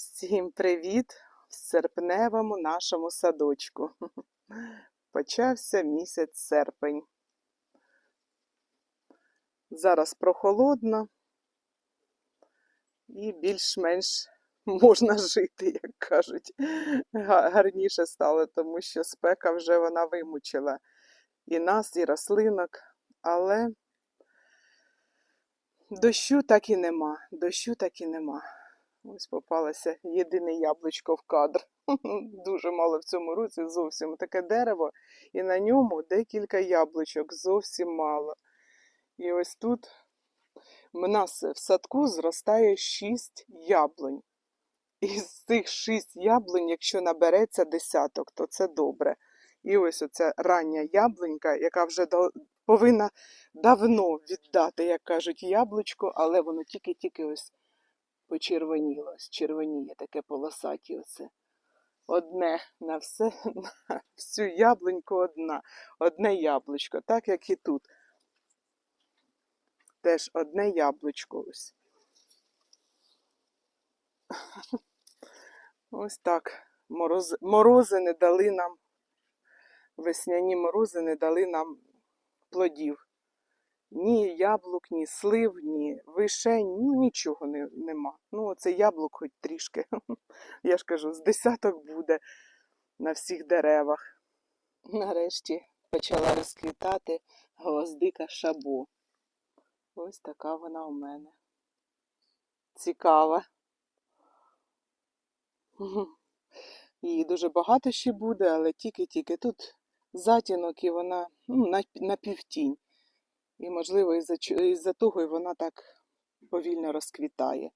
Всім привіт в серпневому нашому садочку. Почався місяць серпень. Зараз прохолодно і більш-менш можна жити, як кажуть. Гарніше стало, тому що спека вже вона вимучила і нас, і рослинок, але дощу так і нема. Дощу так і нема. Ось попалося єдине яблучко в кадр. Дуже мало в цьому році, зовсім таке дерево, і на ньому декілька яблучок, зовсім мало. І ось тут в нас в садку зростає шість яблунь. І з цих шість яблунь, якщо набереться десяток, то це добре. І ось оця рання яблунька, яка вже повинна давно віддати, як кажуть, яблучко, але воно тільки-тільки ось почервоніло, червоніє, таке полосаті оце. Одне на все, на всю яблуньку одна, одне яблучко, так як і тут. Теж одне яблучко ось. Ось так. Мороз... Морози не дали нам, весняні морози не дали нам плодів. Ні яблук, ні слив, ні вишень, ну нічого не, нема. Ну, оце яблук хоч трішки. Я ж кажу, з десяток буде на всіх деревах. Нарешті почала розквітати гвоздика шабо. Ось така вона у мене. Цікава. Її дуже багато ще буде, але тільки-тільки тут затінок і вона ну, на, на півтінь. І, можливо, із-за, із-за того і вона так повільно розквітає.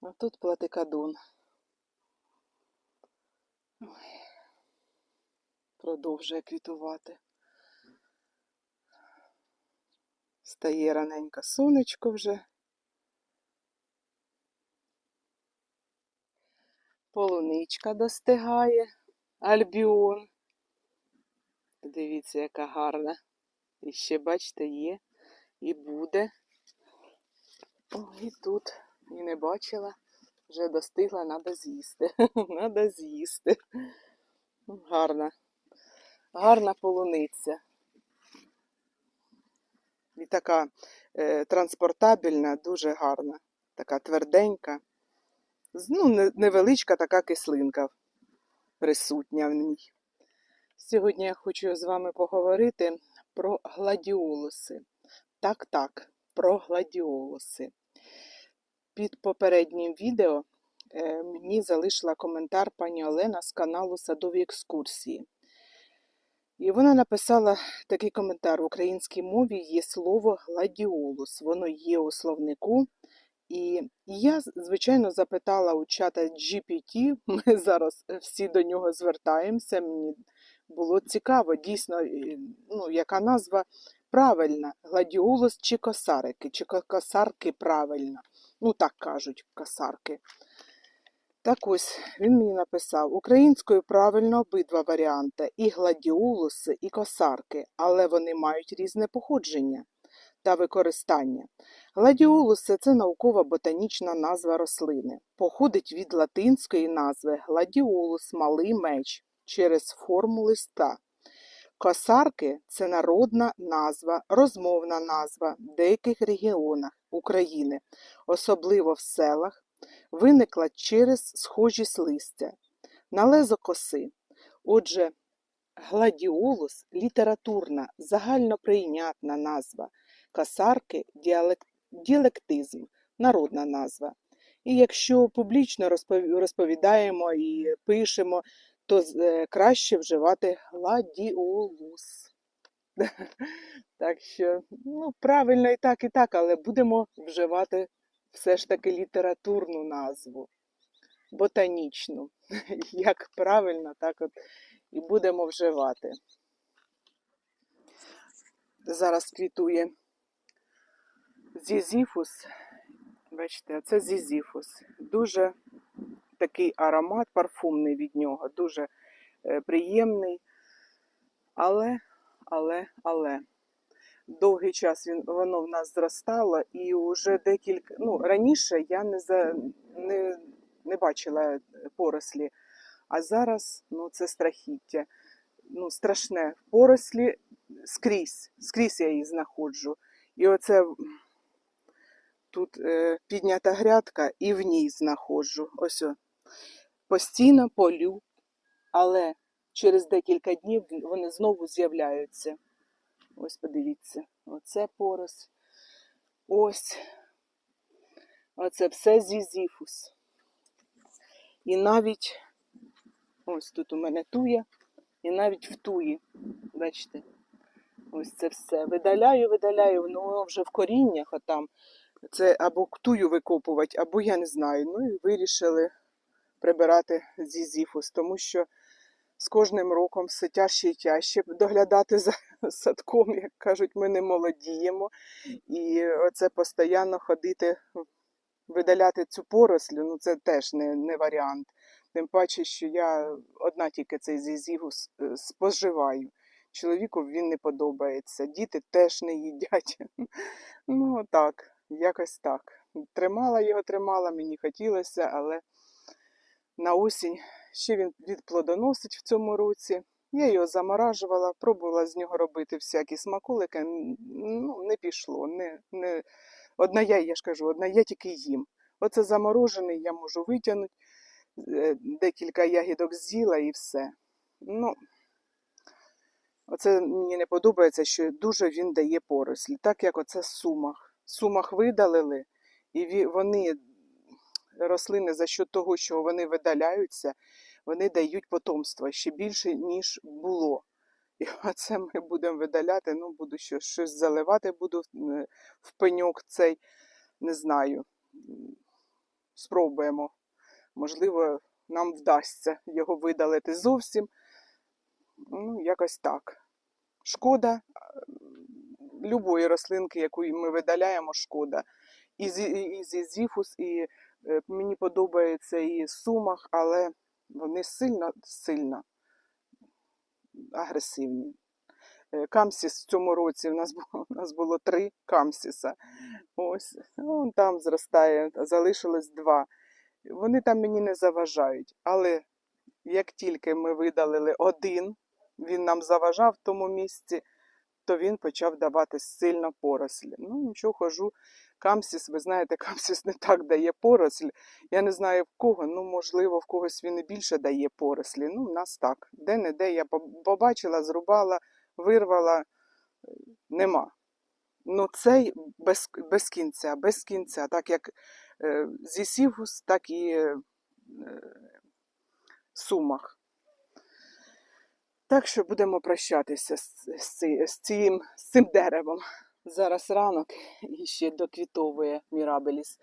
А тут платикадун. Ой. Продовжує квітувати. Стає раненько сонечко вже. Полуничка достигає, альбіон. Дивіться, яка гарна. І ще, бачите, є і буде. О, і тут. І не бачила. Вже достигла, треба з'їсти. Треба з'їсти. Гарна. Гарна полуниця. І така е, транспортабельна, дуже гарна. Така тверденька. Ну, невеличка така кислинка присутня в ній. Сьогодні я хочу з вами поговорити про гладіолуси. Так, так, про гладіолуси. Під попереднім відео е, мені залишила коментар пані Олена з каналу Садові екскурсії. І вона написала такий коментар: в українській мові є слово гладіолус. Воно є у словнику. І я, звичайно, запитала у чата GPT, ми зараз всі до нього звертаємося. Мені було цікаво, дійсно, ну, яка назва правильна: гладіолус чи косарики, чи косарки правильно. Ну, так кажуть, косарки. Так ось він мені написав: українською правильно обидва варіанти: і гладіолуси, і косарки, але вони мають різне походження та використання. Гладіолуси це наукова ботанічна назва рослини. Походить від латинської назви гладіолус малий меч через форму листа. Косарки це народна назва, розмовна назва в деяких регіонах України, особливо в селах, виникла через схожість листя, налезо коси. Отже, гладіолус літературна, загальноприйнятна назва, косарки діалектизм, народна назва. І якщо публічно розповідаємо і пишемо, то е, краще вживати гладіолус. Так що, ну, правильно і так, і так, але будемо вживати все ж таки літературну назву, ботанічну. Як правильно, так от і будемо вживати. Зараз квітує зізіфус. Бачите, це зізіфус. Дуже такий аромат парфумний від нього, дуже е, приємний. Але, але, але. довгий час він, воно в нас зростало, і вже декілька. Ну, раніше я не, за, не, не бачила порослі, а зараз ну, це страхіття. Ну, страшне. Порослі скрізь, скрізь я її знаходжу. І оце тут е, піднята грядка, і в ній знаходжу. Ось о. Постійно полю, але через декілька днів вони знову з'являються. Ось подивіться, оце порос. Ось. Оце все зізіфус. І навіть ось тут у мене тує, і навіть в туї. Бачите, ось це все. Видаляю, видаляю, воно вже в коріннях, а там це або тую викопувати, або я не знаю. Ну і вирішили прибирати зізіфус, тому що з кожним роком все тяжче і тяжче доглядати за садком, як кажуть, ми не молодіємо. І оце постійно ходити, видаляти цю порослю, ну це теж не, не варіант. Тим паче, що я одна тільки цей зізівус е, споживаю. Чоловіку він не подобається, діти теж не їдять. Ну так, якось так. Тримала його, тримала, мені хотілося, але на осінь ще він відплодоносить в цьому році. Я його заморажувала, пробувала з нього робити всякі смаколики. Ну, не пішло. Не, не... Одна я, я ж кажу, одна я тільки їм. Оце заморожений, я можу витягнути, е, декілька ягідок з'їла і все. Ну, оце мені не подобається, що дуже він дає порослі, так як оце сумах. Сумах видалили, і вони, рослини, за що того, що вони видаляються, вони дають потомство ще більше, ніж було. І оце ми будемо видаляти. Ну, буду що, щось заливати буду е, в пеньок цей, не знаю. Спробуємо. Можливо, нам вдасться його видалити зовсім. Ну, якось так. Шкода любої рослинки, яку ми видаляємо, шкода. І, зі- і зізіфус, і е, мені подобається і сумах, але вони сильно, сильно агресивні. Е, Камсіс в цьому році у нас було, у нас було три камсіса. Ось, он там зростає, залишилось два. Вони там мені не заважають, але як тільки ми видалили один, він нам заважав в тому місці, то він почав давати сильно порослі. Ну, нічого, хожу. Камсіс, ви знаєте, камсіс не так дає поросль. Я не знаю в кого, ну, можливо, в когось він і більше дає порослі. Ну, в нас так. Де-не-де я побачила, зрубала, вирвала, е, нема. Ну, цей без, без кінця, без кінця, так як е, зісівгус, так і е, сумах. Так що будемо прощатися з, з, з, цим, з цим деревом. Зараз ранок і ще доквітовує Мірабеліс.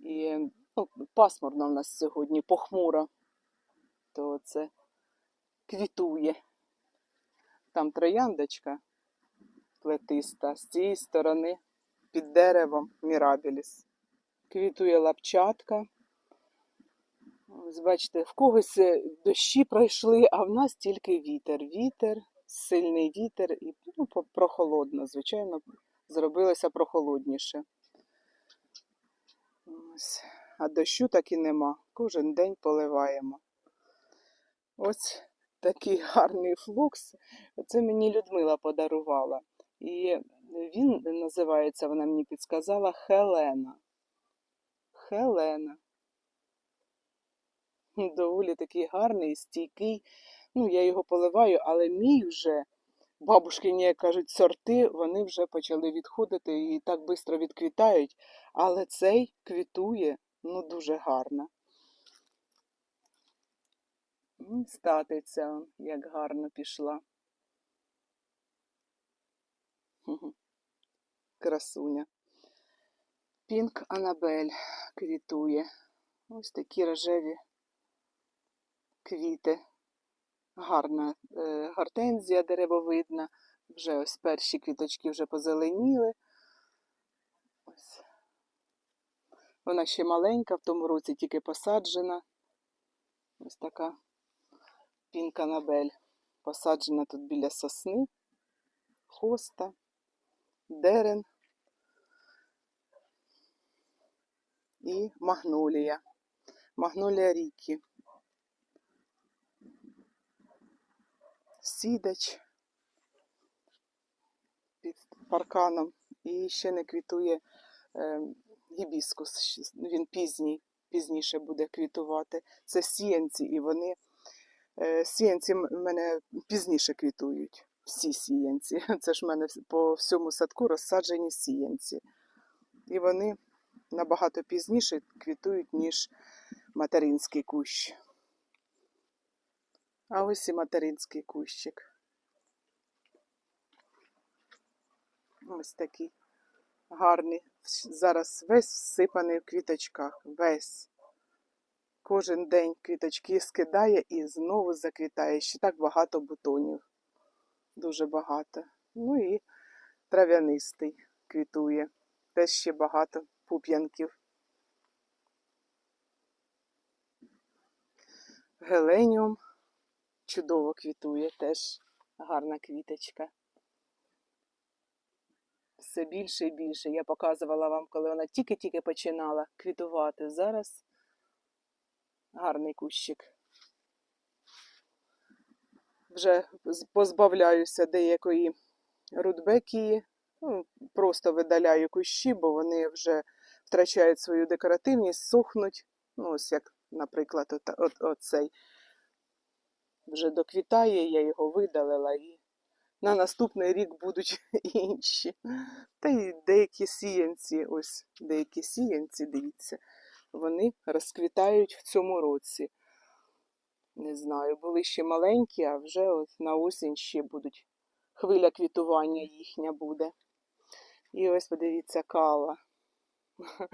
І ну, пасмурно в нас сьогодні, похмуро, то це квітує. Там трояндочка плетиста, з цієї сторони під деревом Мірабеліс. Квітує лапчатка. Ось бачите, в когось дощі пройшли, а в нас тільки вітер. Вітер, сильний вітер і ну, прохолодно, звичайно, зробилося прохолодніше. Ось. А дощу так і нема. Кожен день поливаємо. Ось такий гарний флокс. Це мені Людмила подарувала. І він називається, вона мені підказала, Хелена. Хелена. Доволі такий гарний, стійкий. Ну, я його поливаю, але мій вже, бабушкині, як кажуть, сорти, вони вже почали відходити і так швидко відквітають. Але цей квітує, ну, дуже гарно. Статиця, як гарно пішла. Красуня. Пінк Анабель квітує. Ось такі рожеві квіти. Гарна е, гортензія деревовидна. Вже ось перші квіточки вже позеленіли. Ось. Вона ще маленька, в тому році тільки посаджена. Ось така пінканабель. Посаджена тут біля сосни, хоста. дерен і магнолія. Магнолія ріки. Сідач під парканом. І ще не квітує е, гібіскус. Він пізній, пізніше буде квітувати. Це сіянці, і вони е, сіянці мене пізніше квітують. Всі сіянці. Це ж в мене по всьому садку розсаджені сіянці. І вони набагато пізніше квітують, ніж материнський кущ. А ось і материнський кущик. Ось такий гарний. Зараз весь всипаний в квіточках. Весь. Кожен день квіточки скидає і знову заквітає. Ще так багато бутонів. Дуже багато. Ну і трав'янистий квітує. Теж ще багато пуп'янків. Геленіум чудово квітує, теж гарна квіточка. Все більше і більше. Я показувала вам, коли вона тільки-тільки починала квітувати. Зараз гарний кущик. Вже позбавляюся деякої рудбекії. Ну, просто видаляю кущі, бо вони вже втрачають свою декоративність, сохнуть. Ну, ось як, наприклад, от, от, оцей вже доквітає, я його видалила і на наступний рік будуть інші. Та й деякі сіянці, ось деякі сіянці, дивіться, вони розквітають в цьому році. Не знаю, були ще маленькі, а вже от на осінь ще будуть. Хвиля квітування їхня буде. І ось подивіться, кала.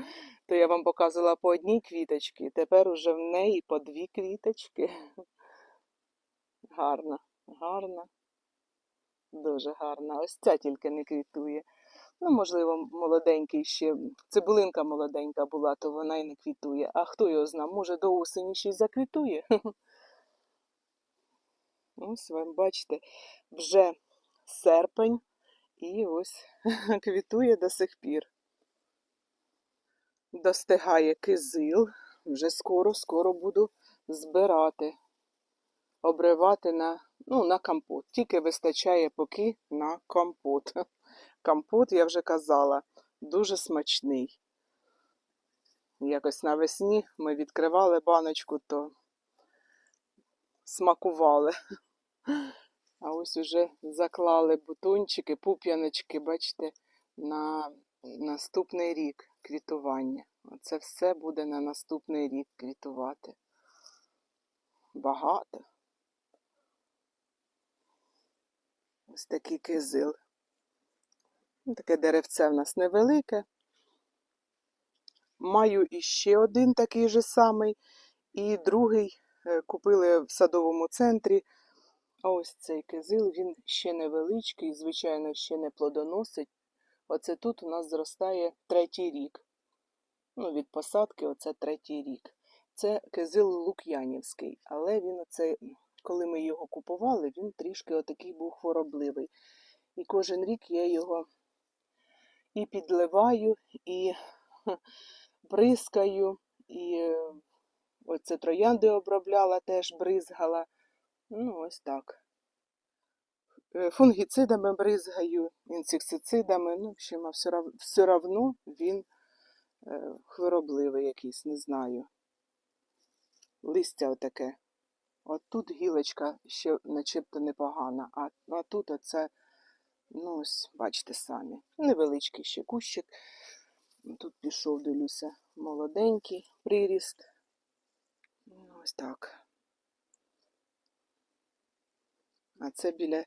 То я вам показувала по одній квіточці, тепер уже в неї по дві квіточки. Гарна, гарна. Дуже гарна. Ось ця тільки не квітує. Ну, можливо, молоденький ще. Цибулинка молоденька була, то вона і не квітує. А хто його зна, може до осені ще й заквітує. Ось ви бачите, вже серпень і ось квітує до сих пір. Достигає кизил. Вже скоро-скоро буду збирати обривати на, ну, на компот. Тільки вистачає поки на компот. Компот, я вже казала, дуже смачний. Якось навесні ми відкривали баночку, то смакували. А ось уже заклали бутончики, пуп'яночки, бачите, на наступний рік квітування. Оце все буде на наступний рік квітувати. Багато. Ось такий кизил. Таке деревце в нас невелике. Маю іще один такий же самий, і другий е, купили в садовому центрі. Ось цей кизил, він ще невеличкий, звичайно, ще не плодоносить. Оце тут у нас зростає третій рік. Ну, від посадки оце третій рік. Це кизил лук'янівський, але він оце, коли ми його купували, він трішки отакий був хворобливий. І кожен рік я його і підливаю, і бризкаю, і е, оце троянди обробляла, теж бризгала. Ну, ось так. Е, Фунгіцидами бризгаю, інсектицидами. Ну, в общем, а все, все равно він е, хворобливий якийсь, не знаю. Листя отаке. От тут гілочка ще начебто непогана, а, а тут оце, ну ось, бачите самі, невеличкий ще кущик. Тут пішов, дивлюся, молоденький приріст. Ну, ось так. А це біля,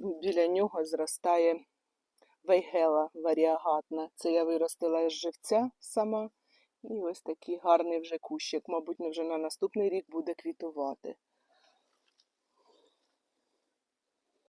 біля нього зростає вейгела варіагатна. Це я виростила із живця сама. І ось такий гарний вже кущик. Мабуть, не вже на наступний рік буде квітувати.